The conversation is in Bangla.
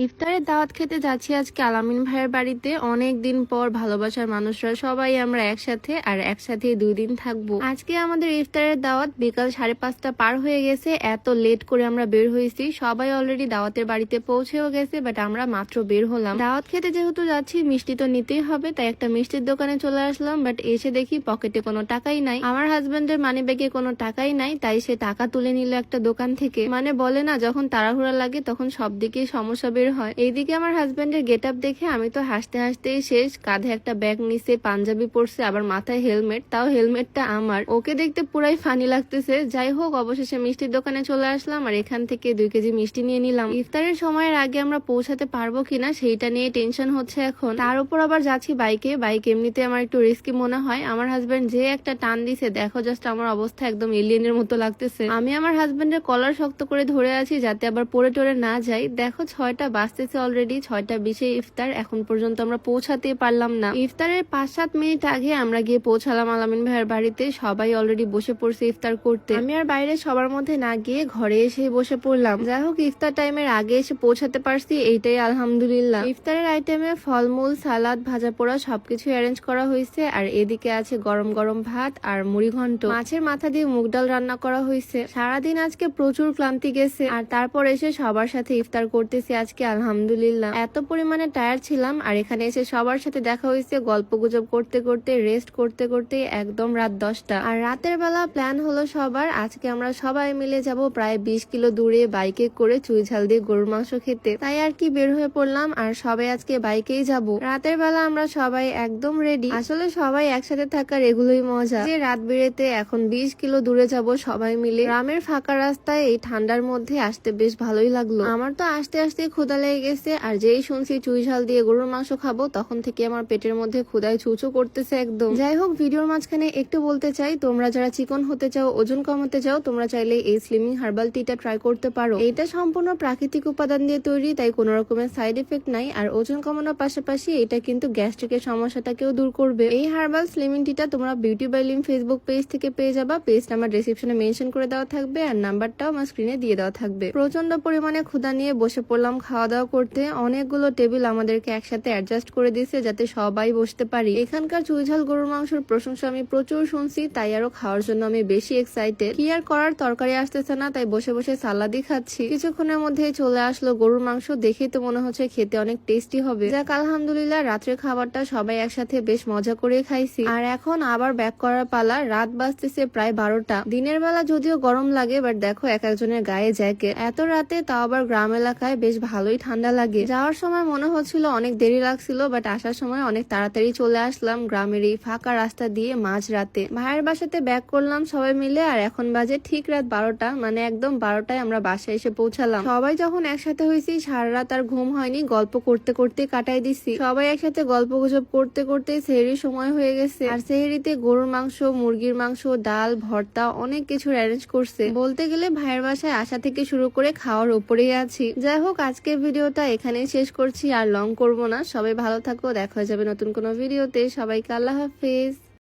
ইফতারের দাওয়াত খেতে যাচ্ছি আজকে আলামিন ভাইয়ের বাড়িতে। অনেক দিন পর ভালোবাসার মানুষরা সবাই আমরা একসাথে আর একসাথে দুই দিন থাকব। আজকে আমাদের ইফতারের দাওয়াত বিকাল সাড়ে পাঁচটা পার হয়ে গেছে। এত লেট করে আমরা বের হয়েছি। সবাই অলরেডি দাওয়াতের বাড়িতে পৌঁছেও গেছে বাট আমরা মাত্র বের হলাম। দাওয়াত খেতে যেহেতু যাচ্ছি, মিষ্টি তো নিতেই হবে, তাই একটা মিষ্টির দোকানে চলে আসলাম বাট এসে দেখি পকেটে কোনো টাকাই নাই। আমার হাজবেন্ডের মানি ব্যাগে কোনো টাকাই নাই, তাই সে টাকা তুলে নিল একটা দোকান থেকে। মানে বলে না, যখন তাড়াহুড়া লাগে, তখন সব দিকে সমস্যা হয়। এইদিকে আমার হাজবেন্ডের গেট আপ দেখে আমি তো হাসতে হাসতেই শেষ। কাঁধে একটা ব্যাগ নিছে, পাঞ্জাবি পরছে, আবার মাথায় হেলমেট তাও হেলমেটটা আমার। ওকে দেখতে পুরাই ফানি লাগতেছে। যাই হোক, অবশেষে মিষ্টির দোকানে চলে আসলাম আর এখান থেকে দুই কেজি মিষ্টি নিয়ে নিলাম। ইফতারের সময়ের আগে আমরা পৌঁছাতে পারব কিনা সেইটা নিয়ে টেনশন হচ্ছে এখন। তার উপর আবার যাচ্ছি বাইকে বাইক এমনিতে আমার একটু রিস্কি মনে হয়। আমার হাজব্যান্ড যে একটা টান দিছে, দেখো জাস্ট আমার অবস্থা একদম এলিয়েনের মতো লাগতেছে। আমি আমার হাজবেন্ডের কলার শক্ত করে ধরে আছি যাতে আবার পরে টরে না যাই। দেখো ছয়টা বাজতেছে অলরেডি ছয়টা বিশে ইফতার, এখন পর্যন্ত আমরা পৌঁছাতে পারলাম না। ইফতারের পাঁচ সাত মিনিট আগে আমরা গিয়ে পৌঁছালাম আলামিন ভাইয়ের বাড়িতে, সবাই অলরেডি বসে পড়ছে ইফতার করতে। আমি আর বাইরে সবার মধ্যে না গিয়ে ঘরে এসে বসে পড়লাম। যাই হোক, ইফতার টাইমের আগে এসে পৌঁছাতে পারছি, এইটাই আলহামদুলিল্লাহ। ইফতারের আইটেমে ফলমূল, সালাদ ভাজা পোড়া সবকিছু অ্যারেঞ্জ করা হয়েছে, আর এদিকে আছে গরম গরম ভাত আর মুড়ি ঘন্ট। মাছের মাথা দিয়ে মুগ ডাল রান্না করা হয়েছে। সারাদিন আজকে প্রচুর ক্লান্তি গেছে, আর তারপর এসে সবার সাথে ইফতার করতেছি আজকে আলহামদুলিল্লাহ। এত পরিমাণে টায়ার ছিলাম আর এখানে এসে সবার সাথে দেখা হয়েছে গল্প গুজব করতে করতে রেস্ট করতে করতে একদম রাত দশটা। আর রাতের বেলা প্ল্যান হলো সবার, আজকে আমরা সবাই মিলে যাব প্রায় বিশ কিলো দূরে বাইকে করে চুই ঝাল দিয়ে গরুর মাংস খেতে। তাই আর কি বের হয়ে পড়লাম আর সবাই আজকে বাইকেই যাব। রাতের বেলা আমরা সবাই একদম রেডি আসলে সবাই একসাথে থাকার এগুলোই মজা। যে রাত বেড়েতে এখন বিশ কিলো দূরে যাব সবাই মিলে, গ্রামের ফাঁকা রাস্তায় এই ঠান্ডার মধ্যে আসতে বেশ ভালোই লাগল। আমার তো আসতে আসতে ক্ষুদা লেগে গেছে, আর যেই শুনছি চুই ঝাল দিয়ে গরুর মাংস খাব, তখন থেকে আমার পেটের মধ্যে ক্ষুদায় চুচু করতেছে একদম। যাই হোক, ভিডিওর মাঝখানে একটু বলতে চাই, তোমরা যারা চিকন হতে চাও, ওজন কমাতে চাও, তোমরা চাইলে এই স্লিমিং হার্বাল টিটা ট্রাই করতে পারো। এটা সম্পূর্ণ প্রাকৃতিক উপাদান দিয়ে তৈরি, তাই কোনো রকমের সাইড এফেক্ট নাই, আর ওজন কমানোর পাশাপাশি এটা কিন্তু গ্যাস্ট্রিকের সমস্যাটাকেও দূর করবে। এই হার্বাল স্লিমিং টিটা তোমরা beauty by Lim Facebook page থেকে পেয়ে যাবা পেজটা আমার ডিসক্রিপশনে মেনশন করে দেওয়া থাকবে, আর নাম্বারটাও আমার স্ক্রিনে দিয়ে দেওয়া থাকবে। প্রচণ্ড পরিমাণে ক্ষুধা নিয়ে বসে পড়লাম, খাওয়া দাওয়া করতে অনেকগুলো টেবিল আমাদেরকে একসাথে অ্যাডজাস্ট করে দিয়েছে যাতে সবাই বসতে পারি। এখানকার চুইঝাল গরুর মাংসের প্রশংসা আমি প্রচুর শুনছি, তাই আরও খাওয়ার জন্য আমি বেশি এক্সাইটেড কি আর করার, তরকারি আসতেছে না, তাই বসে বসে সালাদই খাচ্ছি। কিছুক্ষণের মধ্যেই চলে আসলো গরুর মাংস দেখেই তো মনে হচ্ছে খেতে অনেক টেস্টি হবে। যাক, আলহামদুলিল্লাহ, রাত্রের খাবারটা সবাই একসাথে বেশ মজা করে খাইছি। আর এখন আবার ব্যাক করার পালা, রাত বাজতেছে প্রায় বারোটা। দিনের বেলা যদিও গরম লাগে বাট দেখো এক একজনের গায়ে জ্যাকেট। এত রাতে তাও আবার গ্রাম এলাকায় বেশ ভালোই ঠান্ডা লাগে। যাওয়ার সময় মনে হচ্ছিল অনেক দেরি লাগছিল বাট আসার সময় অনেক তাড়াতাড়ি চলে আসলাম গ্রামের এই ফাঁকা রাস্তা দিয়ে মাঝ রাতে ভাইয়ের বাসাতে ব্যাক করলাম সবাই মিলে, আর এখন বাজে ঠিক রাত বারোটা মানে একদম বারোটায় আমরা বাসায় এসে পৌঁছালাম। সবাই যখন একসাথে হয়েছি, সারা রাত আর ঘুম হয়নি, গল্প করতে করতে কাটাই দিছি। সবাই একসাথে গল্প গুজব করতে করতে সেহরির সময় হয়ে গেছে। আর সেহরিতে গরুর মাংস, মুরগির মাংস, ডাল, ভর্তা, অনেক কিছু অ্যারেঞ্জ করছে। বলতে গেলে ভাইয়ের বাসায় আসা থেকে শুরু করে খাওয়ার উপরেই আছি। যাই হোক আজকের ভিডিওটা এখানেই শেষ করছি আর লং করব না। সবাই ভালো থাকো, দেখা যাবে নতুন কোনো ভিডিওতে। সবাইকে আল্লাহ হাফেজ।